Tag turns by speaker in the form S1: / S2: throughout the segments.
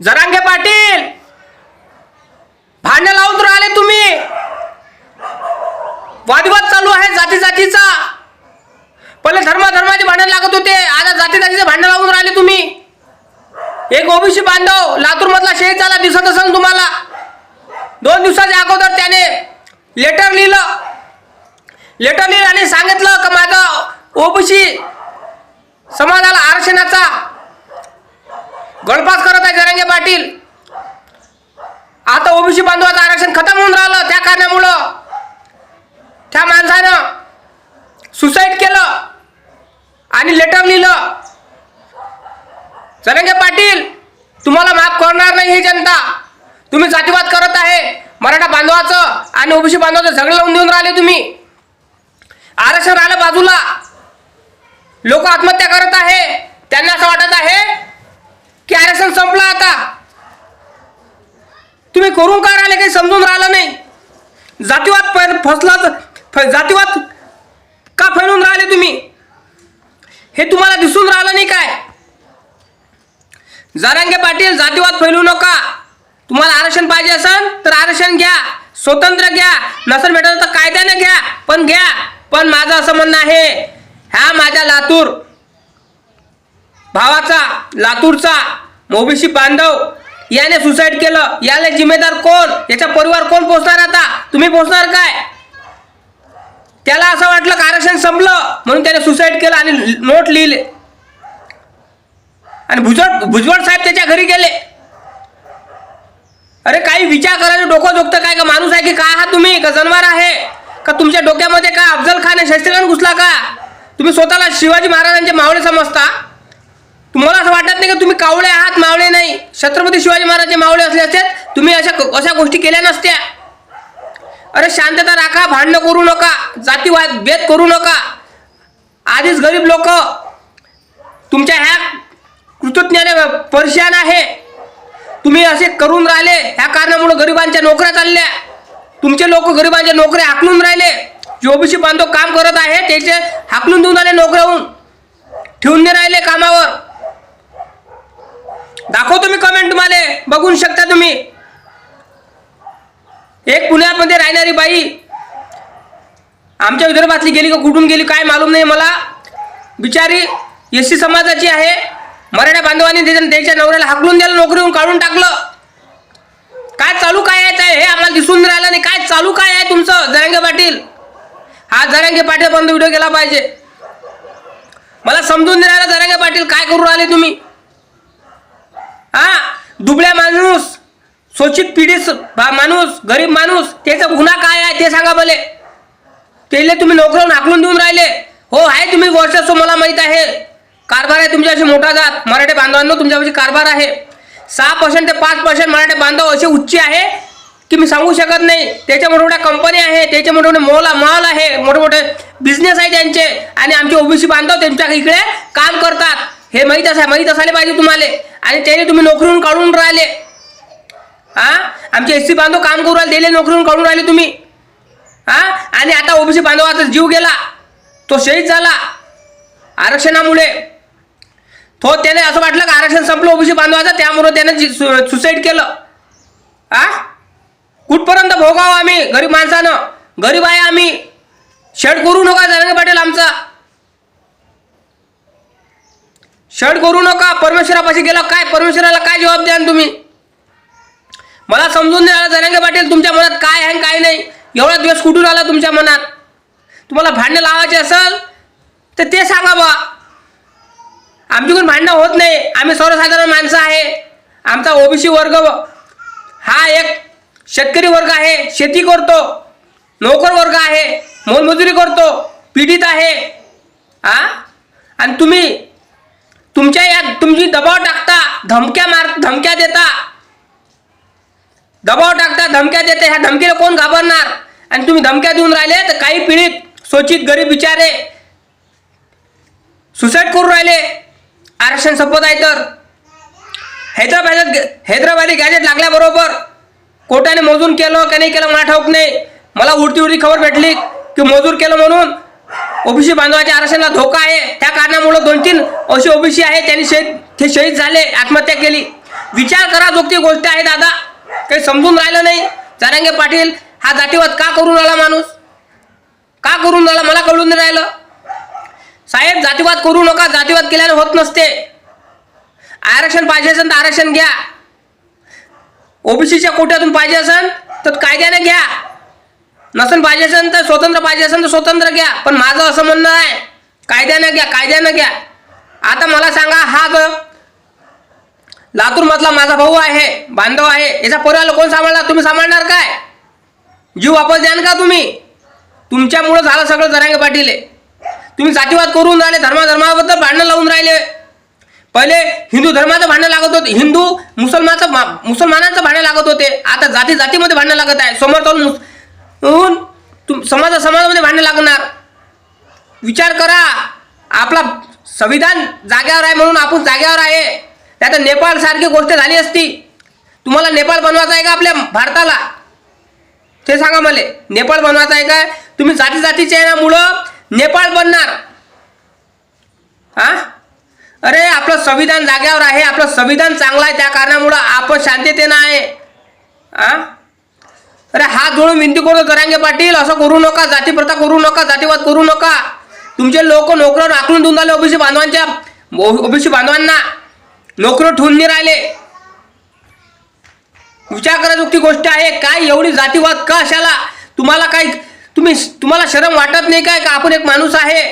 S1: जरांगे पाटील! भांडण लावून राहिले तुम्ही! वादविवाद चालू आहे जाती जातीचा पहिले धर्म धर्माचे भांडण लागत होते आता जाती जातीचे भांडण लावून राहिले तुम्ही! एक ओबीसी बांधव लातूर मधला शहीद झाला दिसत असेल तुम्हाला! दोन दिवसाच्या अगोदर त्याने लेटर लिहिलं. लेटर लिहिलं आणि सांगितलं का माझं ओबीसी समाजाला आरक्षणाचा गळपास करत आहे जरंगे पाटील. आता ओबीसी बांधवाचं आरक्षण खतम होऊन राहिलं त्या कारणामुळं. त्या माणसानं सुसाईड केलं आणि लेटर लिहिलं. जरंगे पाटील तुम्हाला माफ करणार नाही ही जनता. तुम्ही जातीवाद करत आहे. मराठा बांधवाचं आणि ओबीसी बांधवाचं झगडं लावून देऊन राहिले तुम्ही. आरक्षण राहिलं बाजूला. लोक आत्महत्या करत आहे. त्यांना असं वाटत आहे की आरक्षण संपलं आता. तुम्ही करून काय राहिले काही समजून राहिलं नाही? जातीवाद फ- फसला जातीवाद का फैलून राहिले तुम्ही? हे तुम्हाला दिसून राहिलं नाही काय? जारांगे पाटील जातीवाद फैलू नका. तुम्हाला आरक्षण पाहिजे असेल तर आरक्षण घ्या. स्वतंत्र घ्या. नसेल भेटत तर कायद्याने घ्या. पण घ्या. पण माझं असं म्हणणं आहे ह्या माझ्या लातूर भावाचा लातूरचा ओबीसी बांधव याने सुसाईड केलं. याला जिम्मेदार कोण? याचा परिवार कोण पोचणार आता? तुम्ही पोचणार काय? त्याला असं वाटलं का आरक्षण संपलं? म्हणून त्याने सुसाईड केलं आणि नोट लिहिले. आणि भुजवळ भुजवळ साहेब त्याच्या घरी गेले. अरे काही विचार करायचं डोकं जोगतं काय? का माणूस आहे की काय आहात तुम्ही? का जनावर आहे? का तुमच्या डोक्यामध्ये काय अफजल खान शस्त्रखान घुसला का? तुम्ही स्वतःला शिवाजी महाराजांचे मावळे समजता? तुम्हाला असं वाटत नाही का तुम्ही कावळे आहात मावळे नाही? छत्रपती शिवाजी महाराजचे मावळे असले असते तुम्ही अशा अशा गोष्टी केल्या नसत्या. अरे शांतता राखा भांडणं करू नका जातीवाद भेद करू नका. आधीच गरीब लोक तुमच्या ह्या कृतज्ञाने परेशान आहे. तुम्ही असे करून राहिले ह्या कारणामुळं गरिबांच्या नोकऱ्या चालल्या. तुमचे लोक गरिबांच्या नोकऱ्या हाकलून राहिले. जे ओबीसी बांधव काम करत आहे त्याचे हाकलून देऊन राहिले नोकऱ्याहून ठेवून नाही राहिले कामावर. दाखवतो मी कमेंट तुम्हाला. बघून शकता तुम्ही. एक पुण्यामध्ये राहणारी बाई आमच्या विदर्भातली गेली का कुठून गेली काय मालूम नाही मला. बिचारी एस सी समाजाची आहे. मराठा बांधवांनी त्याच्या नवऱ्याला हाकलून द्यायला नोकरीहून काढून टाकलं. काय चालू काय आहे ते? हे आम्हाला दिसून राहिलं नाही. काय चालू काय आहे तुमचं जरांगे पाटील? हा जरांगे पाटील बंद व्हिडिओ केला पाहिजे. मला समजून नाही राहिला जरंगे पाटील काय करू राहिले तुम्ही. हा? दुबळ्या माणूस शोषित पिढी माणूस गरीब माणूस त्याचा गुन्हा काय आहे ते सांगा भले त्याला तुम्ही नोकरून हाकलून देऊन राहिले. हो आहे तुम्ही वर्षस्व मला माहीत आहे. कारभार आहे तुमच्याशी मोठा जात. मराठी बांधवांनो तुमच्यापाशी कारभार आहे. सहा पर्सेंट ते पाच पर्सेंट मराठी बांधव असे उच्च आहे की मी सांगू शकत नाही. त्याच्या मोठ्या कंपनी आहे त्याचे मोठे मोठे मॉल मॉल आहे मोठे मोठे बिझनेस आहे त्यांचे. आणि आमचे ओबीसी बांधव त्यांच्या इकडे काम करतात. हे माहीत असा माहीत असायला पाहिजे तुम्हाला. आणि त्याने तुम्ही नोकरीहून काढून राहिले. हा? आमचे एस सी बांधव काम करू राहिले दिले नोकरीहून काढून राहिले तुम्ही. हा? आणि आता ओबीसी बांधवाचा जीव गेला. तो शहीद झाला. आरक्षणामुळे. तो त्याने असं वाटलं का आरक्षण संपलं ओबीसी बांधवाचं त्यामुळे त्याने सुसाईड केलं. हा? कुठपर्यंत भोगावं आम्ही? गरीब माणसानं. गरीब आहे आम्ही. शेड करू नका जरंगे पाटील आमचा. शर्ट करू नका. परमेश्वरापाशी गेला काय? परमेश्वराला काय जबाब द्या तुम्ही? मला समजून नाही आलं जरंगे पाटील तुमच्या मनात काय आहे काय नाही? एवढा दिवस कुठून आला तुमच्या मनात? तुम्हाला भांडणं लावायचे असेल तर ते सांगा बा आमच्याकडून भांडणं होत नाही. आम्ही सर्वसाधारण माणसं आहे. आमचा ओबीसी वर्ग हा एक शेतकरी वर्ग आहे. शेती करतो. नोकर वर्ग आहे. मोलमजुरी करतो. पीडित आहे. हा आणि तुम्ही तुमच्या या तुमची दबाव टाकता धमक्या मार धमक्या देता. दबाव टाकता धमक्या देते ह्या धमकीला कोण घाबरणार? आणि तुम्ही धमक्या देऊन राहिले तर काही पीडित सोचित गरीब बिचारे सुसाईड करून राहिले. आरक्षण संपत आहे तर. हैदराबाद हैदराबादी गॅजेट लागल्याबरोबर कोर्टाने मोजून केलं का नाही केलं मला ठाऊक नाही. मला उडती उडती खबर भेटली की मजूर केलं म्हणून ओबीसी बांधवाच्या आरक्षणाला धोका आहे. त्या कारणामुळे दोन तीन असे ओबीसी आहे त्यांनी शहीद ते शहीद झाले आत्महत्या केली. विचार करा जोगती गोष्ट आहे दादा. काही समजून राहिलं नाही. जारांगे पाटील हा जातीवाद का करून राहिला माणूस? का करून राहिला मला कळून नाही राहिलं. साहेब जातीवाद करू नका. जातीवाद केल्याने होत नसते. आरक्षण पाहिजे असेल तर आरक्षण घ्या. ओबीसीच्या कोट्यातून पाहिजे असेल तर कायद्याने घ्या. नसन पाहिजे असेल तर स्वतंत्र पाहिजे असेल तर स्वतंत्र घ्या. पण माझं असं म्हणणं आहे कायद्यानं घ्या कायद्यानं घ्या. आता मला सांगा हा ग लातूरमधला माझा भाऊ आहे बांधव आहे याचा परिवार कोण सांभाळला तुम्ही सांभाळणार काय? जीव वापस द्यान का तुम्ही? तुमच्यामुळं झालं सगळं जरांगे पाटील तुम्ही जातीवाद करून राहिले धर्माधर्माबद्दल भांडणं लावून राहिले. पहिले हिंदू धर्माचं भांडण लागत होते. हिंदू मुसलमानचं मा- मुसलमानांचं भांडण लागत होते. आता जाती जातीमध्ये भांडण लागत आहे. समोर जाऊन मुस- होऊन तुम समाजा समाजामध्ये भांडणं लागणार. विचार करा. आपला संविधान जाग्यावर आहे म्हणून आपण जाग्यावर आहे. त्यात नेपाळसारखी गोष्ट झाली असती. तुम्हाला नेपाळ बनवायचं आहे का आपल्या भारताला? ते सांगा मला. नेपाळ बनवायचं आहे काय तुम्ही जाती जातीचे आहे ना मुलं नेपाळ बनणार. हा अरे आपलं संविधान जाग्यावर आहे. आपलं संविधान चांगलं आहे त्या कारणामुळं आपण शांततेनं आहे. हा अरे हात जोडून विनंती करतो करांगे पाटील असं करू नका जाती प्रथा करू नका जातीवाद करू नका. तुमचे लोक नोकऱ्यावर राखून देऊन राहिले ओबीसी बांधवांच्या ओबीसी बांधवांना. नोकरं ठेवून नाही राहिले. विचार करायची गोष्ट आहे. काय एवढी जातीवाद? का अशाला तुम्हाला काय तुम्ही तुम्हाला शरम वाटत नाही काय? का आपण एक माणूस आहे?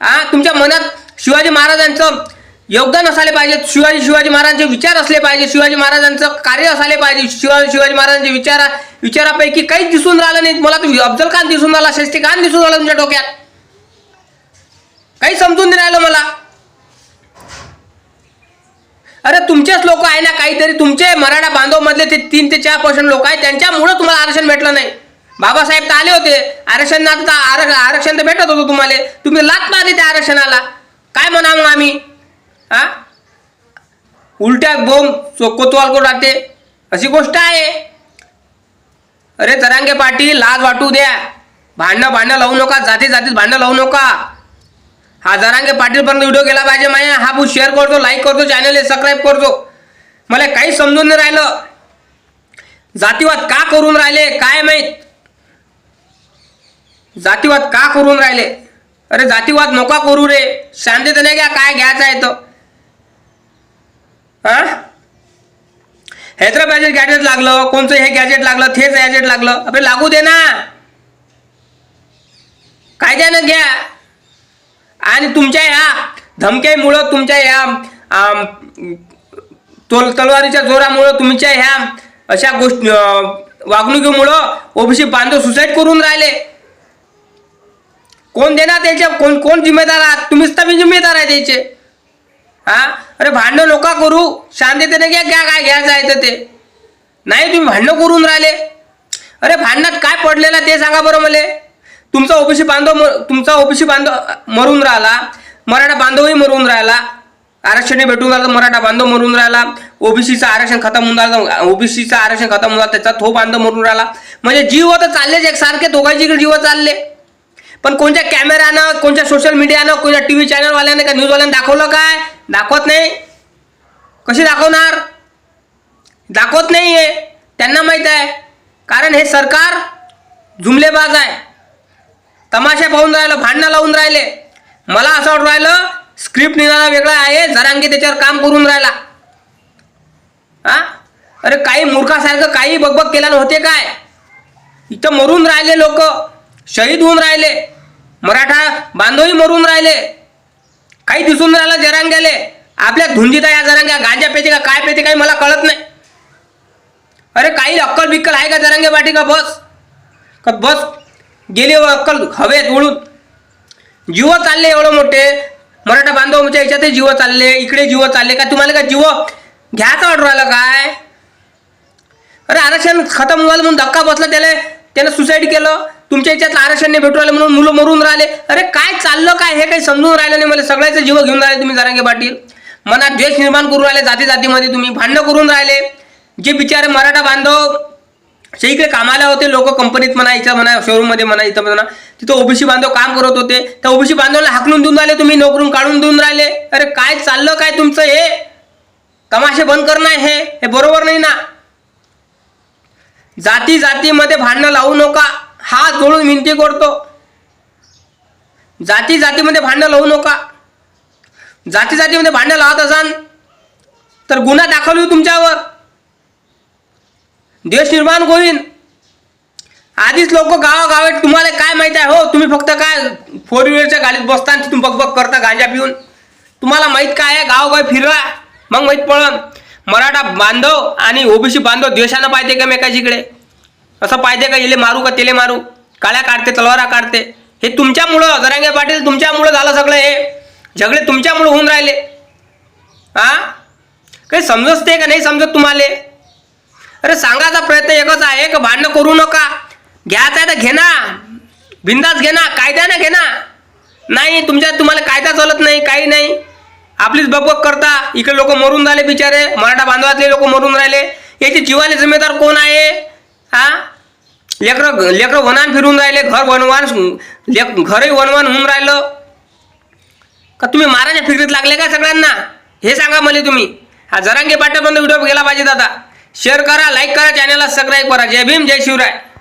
S1: हा तुमच्या मनात शिवाजी महाराजांचं योगदान असायला पाहिजे. शिवाजी शिवाजी महाराजांचे विचार असले पाहिजे. शिवाजी महाराजांचं कार्य असायला पाहिजे. शिवाजी शिवाजी महाराजांचे विचारा विचारापैकी काहीच दिसून राहिलं नाही. मला तुम्ही अफजल खान दिसून राहिला शास्त्री खान दिसून राहिला तुमच्या डोक्यात. काही समजून नाही राहिलं मला. अरे तुमचेच लोक आहे ना काहीतरी. तुमचे मराठा बांधव मधले ते तीन ते चार पर्सेंट लोक आहेत. त्यांच्यामुळं तुम्हाला आरक्षण भेटलं नाही. बाबासाहेब तर आले होते. आरक्षण आता आर- आरक्षण तर भेटत होतं तुम्हाला. तुम्ही लात मारली त्या आरक्षणाला. काय म्हणा मग आम्ही? हा? उलट्या बोंब चोकोतवाल करून राहते अशी गोष्ट आहे. अरे तरांगे पाटील लाज वाटू द्या. भांडणं भांडणं लावू नका जाती जातीत भांडणं लावू नका. हा जरांगे पाटीलपर्यंत व्हिडिओ गेला पाहिजे माया. हा बू शेअर करतो लाईक करतो चॅनल सबस्क्राईब करतो. मला काही समजून नाही राहिलं. जातीवाद का करून राहिले काय माहीत? जातीवाद का करून राहिले? अरे जातीवाद नका करू रे. शांततेने घ्या काय घ्यायचं आहे तर. हा? हैदराबाद गॅजेट लागलं कोणचं हे गॅजेट लागलं तेच गॅजेट लागलं. अबे लागू दे ना. कायद्यानं घ्या. आणि तुमच्या ह्या धमक्यामुळं तुमच्या ह्या तोल तलवारीच्या जोरामुळं तुमच्या ह्या अशा गोष्टी वागणुकीमुळं ओबीसी बांधव सुसाईड करून राहिले. कोण देणार त्याच्या कोण कोण जिम्मेदार आहात? तुम्हीच तर मी जिम्मेदार आहे त्याचे. हा? अरे भांडणं नका करू. शांततेने घ्या घ्या काय घ्यायचं आहे तर ते. नाही तुम्ही भांडणं करून राहिले. अरे भांडणात काय पडलेलं ते सांगा बरं मला. तुमचा ओबीसी बांधव म- तुमचा ओबीसी बांधव मरून राहिला. मराठा बांधवही मरून राहिला. आरक्षण भेटून राहिलं मराठा बांधव मरून राहिला. ओबीसीचं आरक्षण खतम होऊन राहिला ओबीसीचं आरक्षण खतम होऊन राहिला त्याचा तो बांधव मरून राहिला. म्हणजे जीव तर चाललेच एकसारखे दोघांची जीव चालले. पण कोणत्या कॅमेरानं कोणत्या सोशल मीडियानं कोणत्या टी व्ही चॅनलवाल्यानं का न्यूजवाल्यानं दाखवलं काय? दाखवत नाही. कशी दाखवणार? दाखवत नाही आहे त्यांना माहीत आहे. कारण हे सरकार जुमलेबाज आहे. तमाशा पाहून राहिलं भांडणं लावून राहिले. मला असं वाटून राहिलं स्क्रिप्ट निघाला वेगळा आहे जरांगी त्याच्यावर काम करून राहिला. हा? अरे काही मूर्खासारखं काही बकबक केल्यानं होते काय? इथं मरून राहिले लोक शहीद होऊन राहिले. मराठा बांधवही मरून राहिले. काही दिसून राहिलं जरांग्याले. आपल्या धुंदीत या जरांग्या. गांजा पेते का काय पेते काही मला कळत नाही. अरे काही अक्कल बिक्कल आहे का जरांगे पाठी का बस? का बस? गेली व अक्कल हवेत उडून. जीव चालले एवढं मोठे. मराठा बांधवाच्या याच्यातही जीव चालले. इकडे जीव चालले. का तुम्हाला का जीव घ्यायचं वाटू राहिलं काय? अरे आरक्षण खतम झालं म्हणून धक्का बसला त्याला. त्यानं सुसाईड केलं. तुमच्या याच्यात आरक्षण नाही भेटू राहिलं म्हणून मुलं मरून राहिले. अरे काय चाललं काय हे काही समजून राहिलं नाही मला. सगळ्याचं जीव घेऊन राहिले तुम्ही जरांगे पाटील. मनात द्वेष निर्माण करून राहिले जाती जातीमध्ये तुम्ही. भांडणं करून राहिले. जे बिचारे मराठा बांधव जे इकडे कामाला होते लोक कंपनीत म्हणा इथं म्हणा शोरूममध्ये म्हणा इथं म्हणा तिथं ओबीसी बांधव काम करत होते. त्या ओबीसी बांधवाला हाकलून देऊन राहिले तुम्ही नोकरून काढून देऊन राहिले. अरे काय चाललं काय तुमचं हे? तमाशे बंद करणं हे. हे बरोबर नाही ना. जाती जातीमध्ये भांडणं लावू नका. हात जोडून विनंती करतो. जाती जातीमध्ये भांडण लावू नका. जाती जातीमध्ये भांडण लावत असाल तर गुन्हा दाखल होईल तुमच्यावर. देश निर्माण होईल. आधीच लोक गावागावात तुम्हाला काय माहिती आहे? हो तुम्ही फक्त काय फोर व्हीलरच्या गाडीत बसता आणि तिथून बकबक करता गांजा पिऊन. तुम्हाला माहीत काय आहे? गावगाव फिरवा. मग माहीत पडन. मराठा बांधव आणि ओबीसी बांधव द्वेषानं पाहिजे का इकडे. असं पाहिजे का इले मारू का तिले मारू? काळ्या काढते तलवारा काढते. हे तुमच्यामुळं जरांगे पाटील तुमच्यामुळं झालं सगळं हे. झगडे तुमच्यामुळं होऊन राहिले. हा काही समजते का नाही समजत तुम्हाला? अरे सांगायचा प्रयत्न एकच आहे का भांडणं करू नका. घ्यायचं आहे तर घे ना. बिंदास घे ना कायद्यानं घे ना. नाही तुमच्या तुम्हाला कायदा चालत नाही काही नाही. आपलीच बकबक करता. इकडे लोक मरून झाले बिचारे. मराठा बांधवातले लोक मरून राहिले. याची जीवाले जिम्मेदार कोण आहे? हा लेकरं लेकरं वनान फिरून राहिले घर वनवान लेक घरही वनवान होऊन राहिलं. का तुम्ही माराच्या फिक्रीत लागले का सगळ्यांना? हे सांगा मला तुम्ही. हा जरांगे पाट्यापर्यंत व्हिडिओ गेला पाहिजे दादा. शेअर करा लाईक करा चॅनलला सबस्क्राईब करा. जय भीम जय शिवराय.